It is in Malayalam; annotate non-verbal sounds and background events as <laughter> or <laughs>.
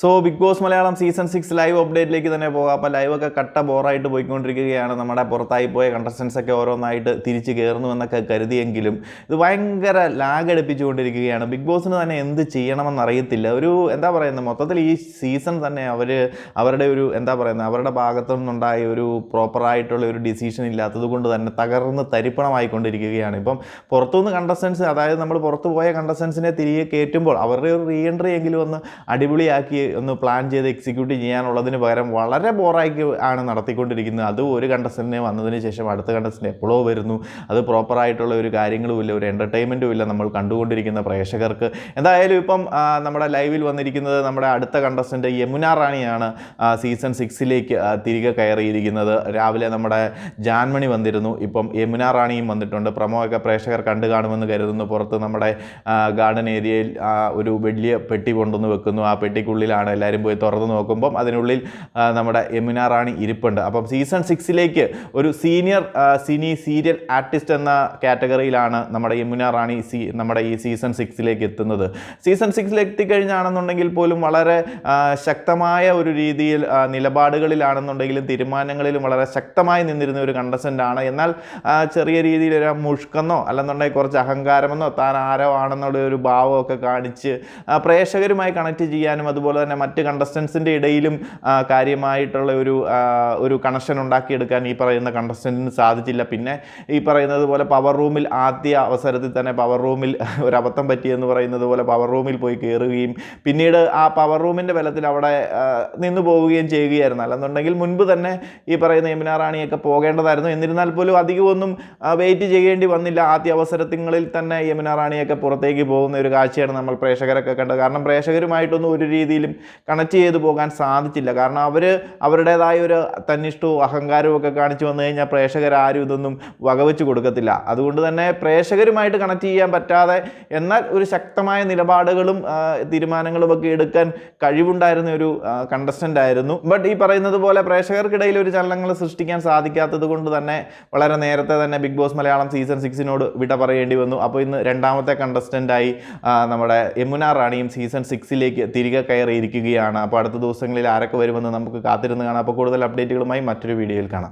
So Bigg Boss Malayalam season six live അപ്ഡേറ്റിലേക്ക് തന്നെ പോകാം. അപ്പോൾ ലൈവൊക്കെ കട്ട ബോറായിട്ട് പോയിക്കൊണ്ടിരിക്കുകയാണ്. നമ്മുടെ പുറത്തായി പോയ കണ്ടസ്റ്റൻസ് ഒക്കെ ഓരോന്നായിട്ട് തിരിച്ച് കയറുന്നു എന്നൊക്കെ കരുതിയെങ്കിലും ഇത് ഭയങ്കര ലാഗ് അടുപ്പിച്ചുകൊണ്ടിരിക്കുകയാണ് ബിഗ് ബോസിന് തന്നെ എന്ത് ചെയ്യണമെന്ന് അറിയത്തില്ല. ഒരു എന്താ പറയുന്നത്? മൊത്തത്തിൽ ഈ സീസൺ തന്നെ അവർ അവരുടെ ഒരു എന്താ പറയുന്നത്? അവരുടെ ഭാഗത്തു നിന്നുണ്ടായ ഒരു പ്രോപ്പറായിട്ടുള്ള ഒരു ഡിസിഷൻ ഇല്ലാത്തത് കൊണ്ട് തന്നെ തകർന്ന് തരിപ്പണമായിക്കൊണ്ടിരിക്കുകയാണ്. ഇപ്പം പുറത്തുനിന്ന് കണ്ടസ്റ്റൻസ് അതായത് നമ്മൾ പുറത്തു പോയ കണ്ടസ്റ്റൻസിനെ തിരികെ കയറ്റുമ്പോൾ അവരുടെ ഒരു റീ എൻട്രി എങ്കിലും ഒന്ന് അടിപൊളിയാക്കി ഒന്ന് പ്ലാൻ ചെയ്ത് എക്സിക്യൂട്ട് ചെയ്യാനുള്ളതിന് പകരം വളരെ ബോറാക്കി ആണ് നടത്തിക്കൊണ്ടിരിക്കുന്നത്. അത് ഒരു കണ്ടസ്റ്റന്റിനെ വന്നതിന് ശേഷം അടുത്ത കണ്ടസ്റ്റന്റ് എപ്പോഴോ വരുന്നു. അത് പ്രോപ്പറായിട്ടുള്ള ഒരു കാര്യങ്ങളും ഇല്ല ഒരു എന്റർടൈൻമെന്റും ഇല്ല നമ്മൾ കണ്ടുകൊണ്ടിരിക്കുന്ന പ്രേക്ഷകർക്ക്. എന്തായാലും ഇപ്പം നമ്മുടെ ലൈവിൽ വന്നിരിക്കുന്നത് നമ്മുടെ അടുത്ത കണ്ടസ്റ്റന്റ് യമുന റാണിയാണ് സീസൺ സിക്സിലേക്ക് തിരികെ കയറിയിരിക്കുന്നത്. രാവിലെ നമ്മുടെ ജാൻമണി വന്നിരുന്നു. ഇപ്പം യമുന റാണിയും വന്നിട്ടുണ്ട്. പ്രമോയൊക്കെ പ്രേക്ഷകർ കണ്ടു കാണുമെന്ന് കരുതുന്നു. പുറത്ത് നമ്മുടെ ഗാർഡൻ ഏരിയയിൽ ഒരു വലിയ പെട്ടി കൊണ്ടുവന്ന് വെക്കുന്നു. ആ പെട്ടിക്കുള്ളിലാണ് എല്ലാവരും പോയി തുറന്ന് നോക്കുമ്പം അതിനുള്ളിൽ നമ്മുടെ യമുന റാണി ഇരിപ്പുണ്ട്. അപ്പം സീസൺ സിക്സിലേക്ക് ഒരു സീനിയർ സിനി സീരിയൽ ആർട്ടിസ്റ്റ് എന്ന കാറ്റഗറിയിലാണ് നമ്മുടെ യമുന റാണി സി നമ്മുടെ ഈ സീസൺ സിക്സിലേക്ക് എത്തുന്നത്. സീസൺ സിക്സിലേക്ക് എത്തിക്കഴിഞ്ഞാണെന്നുണ്ടെങ്കിൽ പോലും വളരെ ശക്തമായ ഒരു രീതിയിൽ നിലപാടുകളിലാണെന്നുണ്ടെങ്കിലും തീരുമാനങ്ങളിലും വളരെ ശക്തമായി നിന്നിരുന്ന ഒരു കണ്ടസ്റ്റന്റാണ് എന്നാൽ ചെറിയ രീതിയിൽ ഒരു മുഷ്കെന്നോ അല്ലെന്നുണ്ടെങ്കിൽ കുറച്ച് അഹങ്കാരമെന്നോ താൻ ആരോ ആണെന്നുള്ള ഒരു ഭാവമൊക്കെ കാണിച്ച് പ്രേക്ഷകരുമായി കണക്ട് ചെയ്യാനും അതുപോലെ തന്നെ മറ്റ് കണ്ടസ്റ്റൻസിന്റെ ഇടയിലും കാര്യമായിട്ടുള്ള ഒരു ഒരു കണക്ഷൻ ഉണ്ടാക്കിയെടുക്കാൻ ഈ പറയുന്ന കണ്ടസ്റ്റന്റിന് സാധിച്ചില്ല. പിന്നെ ഈ പറയുന്നത് പോലെ പവർ റൂമിൽ ആദ്യ അവസരത്തിൽ തന്നെ പവർ റൂമിൽ <laughs> ഒരു അബദ്ധം പറ്റിയെന്ന് പറയുന്നത് പോലെ പവർ റൂമിൽ പോയി കയറുകയും പിന്നീട് ആ പവർ റൂമിന്റെ ബലത്തിൽ അവിടെ നിന്ന് പോവുകയും ചെയ്യുകയായിരുന്നു. അല്ലെന്നുണ്ടെങ്കിൽ മുൻപ് തന്നെ ഈ പറയുന്ന യമുന റാണിയൊക്കെ പോകേണ്ടതായിരുന്നു. എന്നിരുന്നാൽ പോലും അധികമൊന്നും വെയിറ്റ് ചെയ്യേണ്ടി വന്നില്ല. ആദ്യ അവസരങ്ങളിൽ തന്നെ യമുന റാണിയൊക്കെ പുറത്തേക്ക് പോകുന്ന ഒരു കാഴ്ചയാണ് നമ്മൾ പ്രേക്ഷകരൊക്കെ കണ്ടത്. കാരണം പ്രേക്ഷകരുമായിട്ടൊന്നും ഒരു രീതിയിലും കണക്ട് ചെയ്ത് പോകാൻ സാധിച്ചില്ല. കാരണം അവർ അവരുടേതായ ഒരു തന്നിഷ്ടവും അഹങ്കാരവും ഒക്കെ കാണിച്ചു വന്നു കഴിഞ്ഞാൽ പ്രേക്ഷകർ ആരും ഇതൊന്നും വകവെച്ച് കൊടുക്കത്തില്ല. അതുകൊണ്ട് തന്നെ പ്രേക്ഷകരുമായിട്ട് കണക്ട് ചെയ്യാൻ പറ്റാതെ എന്നാൽ ഒരു ശക്തമായ നിലപാടുകളും തീരുമാനങ്ങളും ഒക്കെ എടുക്കാൻ കഴിവുണ്ടായിരുന്ന ഒരു കണ്ടസ്റ്റന്റ് ആയിരുന്നു. ബട്ട് ഈ പറയുന്നത് പോലെ പ്രേക്ഷകർക്കിടയിൽ ഒരു ചലനങ്ങൾ സൃഷ്ടിക്കാൻ സാധിക്കാത്തത് കൊണ്ട് തന്നെ വളരെ നേരത്തെ തന്നെ ബിഗ് ബോസ് മലയാളം സീസൺ സിക്സിനോട് വിട പറയേണ്ടി വന്നു. അപ്പോൾ ഇന്ന് രണ്ടാമത്തെ കണ്ടസ്റ്റന്റായി നമ്മുടെ യമുന റാണിയും സീസൺ സിക്സിലേക്ക് തിരികെ കയറിയിരിക്കുകയാണ് അപ്പോൾ അടുത്ത ദിവസങ്ങളിൽ ആരൊക്കെ വരുമെന്ന് നമുക്ക് കാത്തിരുന്ന് കാണാം. അപ്പോൾ കൂടുതൽ അപ്ഡേറ്റുകളുമായി മറ്റൊരു വീഡിയോയിൽ കാണാം.